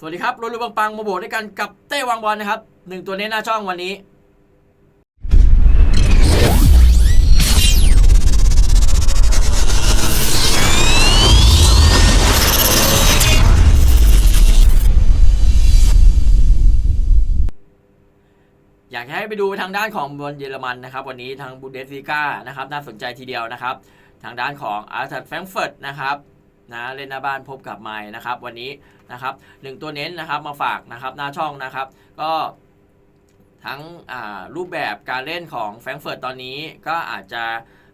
สวัสดีครับรถรูบังปังมาโบกด้วยกันกับเต้วังบอลนะครับหนึ่งตัวเน้นหน้าช่องวันนี้ อยากให้ไปดูทางด้านของบอลเยอรมันนะครับ วันนี้ทางบูเดสลีกานะครับน่าสนใจทีเดียวนะครับ ทางด้านของอาร์ตัดแฟรงเฟิร์ตนะครับ นะเล่นหน้าบ้านพบกับไมล์นะครับ วันนี้นะครับหนึ่งตัวเน้นนะครับมาฝากนะครับหน้าช่องนะครับ ก็ทั้งรูปแบบการเล่นของแฟรงเฟิร์ตตอนนี้ก็อาจจะ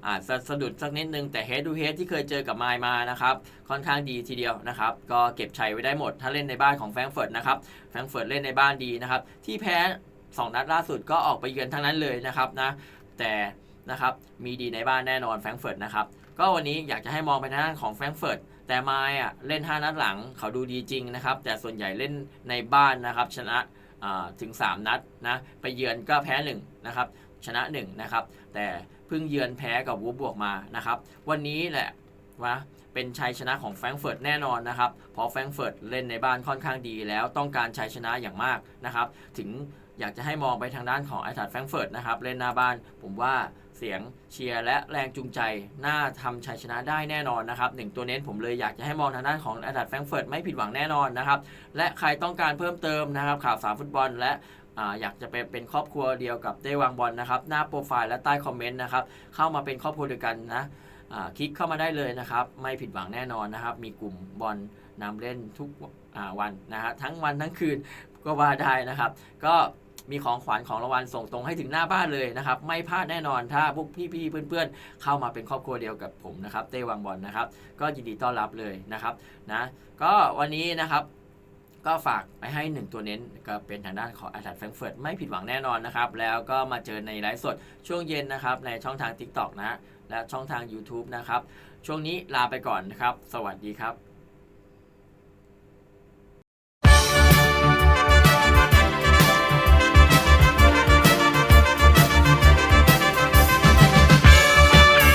อาจจะสะดุดสักนิดนึงแต่ head to head ที่เคยเจอกับไมล์มานะครับค่อนข้างดีทีเดียวนะครับ ก็เก็บชัยไว้ได้หมด ถ้าเล่นในบ้านของแฟรงเฟิร์ตนะครับแฟรงเฟิร์ตเล่นในบ้านดีนะครับ ที่แพ้ 2 นัดล่าสุดก็ออกไปเยือนทั้งนั้นเลยนะครับนะแต่ นะครับ มีดีในบ้านแน่นอนแฟรงเฟิร์ตนะครับ ก็วันนี้อยากจะให้มองไปทางด้านของแฟรงเฟิร์ตแต่ไมายอะเล่น 5 นัดหลังเขาดูดีจริงนะครับ แต่ส่วนใหญ่เล่นในบ้านนะครับ ชนะถึง 3 นัดนะไปเยือนก็แพ้1นะครับชนะ1นะครับแต่เพิ่งเยือนแพ้กับวูบวกมานะครับ วันนี้แหละวะเป็นชัยชนะของแฟรงเฟิร์ตแน่นอนนะครับ เพราะแฟรงเฟิร์ตเล่นในบ้านค่อนข้างดีแล้วต้องการชัยชนะอย่างมากนะครับ ถึงอยากจะให้มองไปทางด้านของไอทัดแฟรงเฟิร์ตนะครับ เล่นหน้าบ้านผมว่าเสียงเชียร์และแรงจูงใจ น่าทำชัยชนะได้แน่นอนนะครับหนึ่งตัวเน้นผมเลยอยากจะให้มองทางด้านของไอทัดแฟรงก์เฟิร์ตไม่ผิดหวังแน่นอนนะครับ และใครต้องการเพิ่มเติมนะครับ ข่าวสารฟุตบอลและอยากจะไปเป็นครอบครัวเดียวกับได้วางบอลนะครับ หน้าโปรไฟล์และใต้คอมเมนต์นะครับ เข้ามาเป็นครอบครัวเดียวกันนะคลิกเข้ามาได้เลยนะครับ ไม่ผิดหวังแน่นอนนะครับ มีกลุ่มบอลนำเล่นทุกวันนะฮะทั้งวันทั้งคืนก็ว่าได้นะครับ ก็ มีของขวัญของรางวัลส่งตรงให้ถึงหน้าบ้านเลยนะครับ ไม่พลาดแน่นอนถ้าพวกพี่ๆเพื่อนๆ เข้ามาเป็นครอบครัวเดียวกับผมนะครับเต้วางบอลนะครับ ก็ยินดีต้อนรับเลยนะครับนะก็วันนี้นะครับก็ฝากไปให้ 1 ตัวเน้นก็เป็นทางด้านของอาร์ตัดแฟรงเฟิร์ตไม่ผิดหวังแน่นอนนะครับ แล้วก็มาเจอในไลฟ์สดช่วงเย็นนะครับ ในช่องทาง TikTok นะ และช่องทาง YouTube นะครับ ช่วงนี้ลาไปก่อนนะครับ สวัสดีครับ